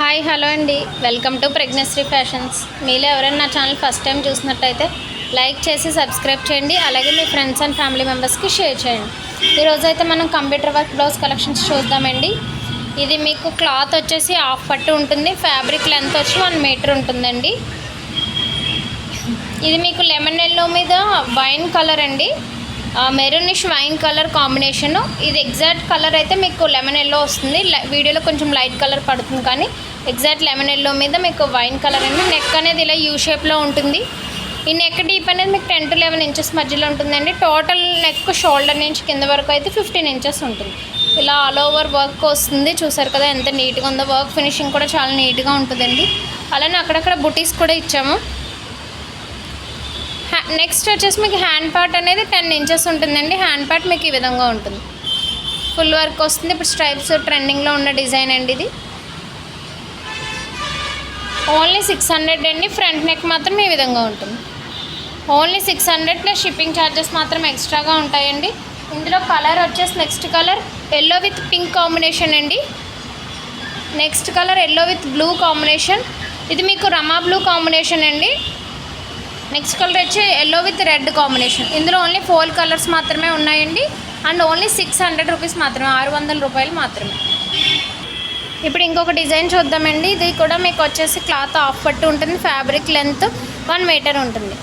Hi hello అండి. Welcome to pregnancy fashions. మీలో ఎవరైనా నా ఛానల్ ఫస్ట్ టైం చూసినట్టయితే లైక్ చేసి సబ్స్క్రైబ్ చేయండి. అలాగే మీ ఫ్రెండ్స్ అండ్ ఫ్యామిలీ మెంబర్స్కి షేర్ చేయండి. ఈరోజు అయితే మనం కంప్యూటర్ వర్క్ బ్లౌజ్ కలెక్షన్స్ చూద్దామండి. ఇది మీకు క్లాత్ వచ్చేసి హాఫ్ పట్టు ఉంటుంది. ఫ్యాబ్రిక్ లెంత్ వచ్చి వన్ మీటర్ ఉంటుందండి. ఇది మీకు లెమన్ ఎల్లో మీద వైన్ కలర్ అండి. Maroonish wine colour combination. ఇది ఎగ్జాక్ట్ కలర్ అయితే మీకు లెమన్ ఎల్లో వస్తుంది. వీడియోలో కొంచెం లైట్ కలర్ పడుతుంది కానీ ఎగ్జాక్ట్ లెమన్ ఎల్లో మీద మీకు వైన్ కలర్ అండి నెక్ అనేది ఇలా యూ షేప్లో ఉంటుంది. ఈ నెక్ డీప్ అనేది మీకు టెన్ టు లెవెన్ ఇంచెస్ మధ్యలో ఉంటుందండి. టోటల్ నెక్ షోల్డర్ నుంచి కింద వరకు అయితే ఫిఫ్టీన్ ఇంచెస్ ఉంటుంది. ఇలా ఆల్ ఓవర్ వర్క్ వస్తుంది. చూసారు కదా ఎంత నీట్గా ఉందో. వర్క్ ఫినిషింగ్ కూడా చాలా నీట్గా ఉంటుందండి. అలానే అక్కడక్కడ బుటీస్ కూడా ఇచ్చాము. నెక్స్ట్ వచ్చేసి మీకు హ్యాండ్ పార్ట్ అనేది టెన్ ఇంచెస్ ఉంటుందండి. హ్యాండ్ పార్ట్ మీకు ఈ విధంగా ఉంటుంది. ఫుల్ వర్క్ వస్తుంది. ఇప్పుడు స్ట్రైప్స్ ట్రెండింగ్లో ఉన్న డిజైన్ అండి ఇది. ఓన్లీ సిక్స్ హండ్రెడ్ అండి. ఫ్రంట్ నెక్ మాత్రం ఈ విధంగా ఉంటుంది. Only six hundred plus shipping charges మాత్రం ఎక్స్ట్రాగా ఉంటాయండి. ఇందులో కలర్ వచ్చేసి next colour yellow with pink combination అండి. Next colour yellow with blue combination. ఇది మీకు రమా బ్లూ కాంబినేషన్ అండి. నెక్స్ట్ కలర్ వచ్చి ఎల్లో విత్ రెడ్ కాంబినేషన్ ఇందులో ఓన్లీ ఫోర్ కలర్స్ మాత్రమే ఉన్నాయండి. And only six hundred rupees మాత్రమే ఆరు వందల రూపాయలు మాత్రమే. ఇప్పుడు ఇంకొక డిజైన్ చూద్దామండి. ఇది కూడా మీకు వచ్చేసి క్లాత్ ఆఫ్ పట్టు ఉంటుంది ఫ్యాబ్రిక్ లెంత్ వన్ మీటర్ ఉంటుంది.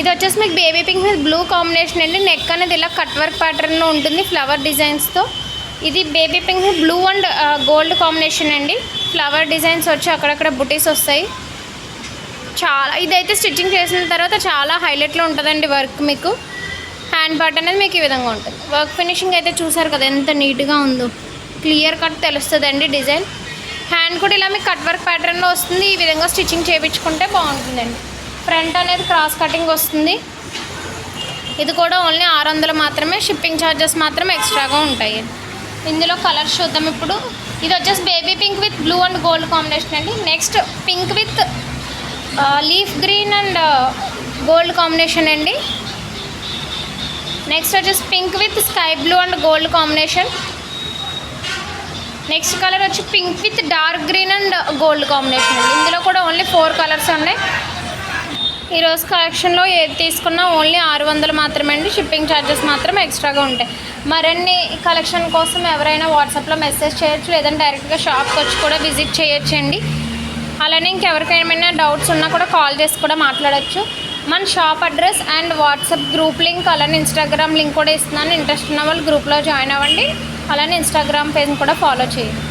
ఇది వచ్చేసి మీకు బేబీ పింక్ మీద బ్లూ కాంబినేషన్ అండి. నెక్ అనేది ఇలా కట్ వర్క్ ప్యాటర్న్లో ఉంటుంది ఫ్లవర్ డిజైన్స్తో ఇది baby pink blue and gold combination అండి. ఫ్లవర్ డిజైన్స్ వచ్చి అక్కడక్కడ బుటీస్ వస్తాయి. చాలా ఇదైతే స్టిచ్చింగ్ చేసిన తర్వాత చాలా హైలైట్లో ఉంటుందండి వర్క్ మీకు. హ్యాండ్ పార్ట్ అనేది మీకు ఈ విధంగా ఉంటుంది. వర్క్ ఫినిషింగ్ అయితే చూసారు కదా ఎంత నీట్గా ఉందో. క్లియర్ కట్ తెలుస్తుందండి డిజైన్. హ్యాండ్ కూడా ఇలా మీకు కట్ వర్క్ ప్యాటర్న్లో వస్తుంది. ఈ విధంగా స్టిచ్చింగ్ చేయించుకుంటే బాగుంటుందండి. ఫ్రంట్ అనేది క్రాస్ కటింగ్ వస్తుంది. ఇది కూడా ఓన్లీ ఆరు వందలు మాత్రమే షిప్పింగ్ ఛార్జెస్ మాత్రం ఎక్స్ట్రాగా ఉంటాయి. ఇందులో కలర్స్ చూద్దాం ఇప్పుడు. ఇది వచ్చేసి baby pink with blue and gold combination అండి. Next pink with leaf green and gold combination అండి. నెక్స్ట్ వచ్చేసి pink with sky blue and gold combination next colour వచ్చి pink with dark green and gold combination అండి. ఇందులో కూడా only four colours ఉన్నాయి. ఈరోజు కలెక్షన్లో ఏది తీసుకున్నా ఓన్లీ ఆరు వందలు మాత్రమే అండి. షిప్పింగ్ ఛార్జెస్ మాత్రం ఎక్స్ట్రాగా ఉంటాయి. మరిన్ని కలెక్షన్ కోసం ఎవరైనా వాట్సాప్లో మెసేజ్ చేయొచ్చు లేదంటే డైరెక్ట్గా షాప్కి వచ్చి కూడా విజిట్ చేయొచ్చండి అలానే ఇంకెవరికైనా డౌట్స్ ఉన్నా కూడా కాల్ చేసి కూడా మాట్లాడచ్చు. మన shop address and WhatsApp group link అలానే ఇన్స్టాగ్రామ్ లింక్ కూడా ఇస్తున్నాను. ఇంట్రెస్ట్ ఉన్న వాళ్ళు గ్రూప్లో జాయిన్ అవ్వండి. అలానే ఇన్స్టాగ్రామ్ పేజ్ కూడా ఫాలో చేయండి.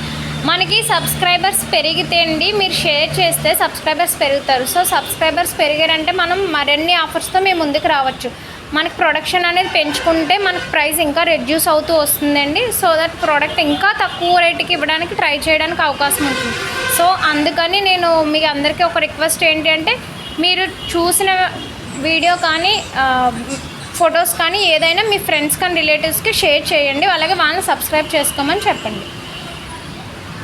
మనకి సబ్స్క్రైబర్స్ పెరిగితే అండి మీరు షేర్ చేస్తే సబ్స్క్రైబర్స్ పెరుగుతారు. సో సబ్స్క్రైబర్స్ పెరిగారంటే మనం మరిన్ని ఆఫర్స్తో మేము ముందుకు రావచ్చు. మనకి ప్రొడక్షన్ అనేది పెంచుకుంటే మనకు ప్రైస్ ఇంకా రెడ్యూస్ అవుతూ వస్తుందండి. సో దట్ ప్రోడక్ట్ ఇంకా తక్కువ రేటుకి ఇవ్వడానికి ట్రై చేయడానికి అవకాశం ఉంటుంది. సో అందుకని నేను మీ అందరికీ ఒక రిక్వెస్ట్ ఏంటి అంటే మీరు చూసిన వీడియో కానీ ఫొటోస్ కానీ ఏదైనా మీ ఫ్రెండ్స్ కానీ రిలేటివ్స్కి షేర్ చేయండి. అలాగే వాళ్ళని సబ్స్క్రైబ్ చేసుకోమని చెప్పండి.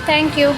Thank you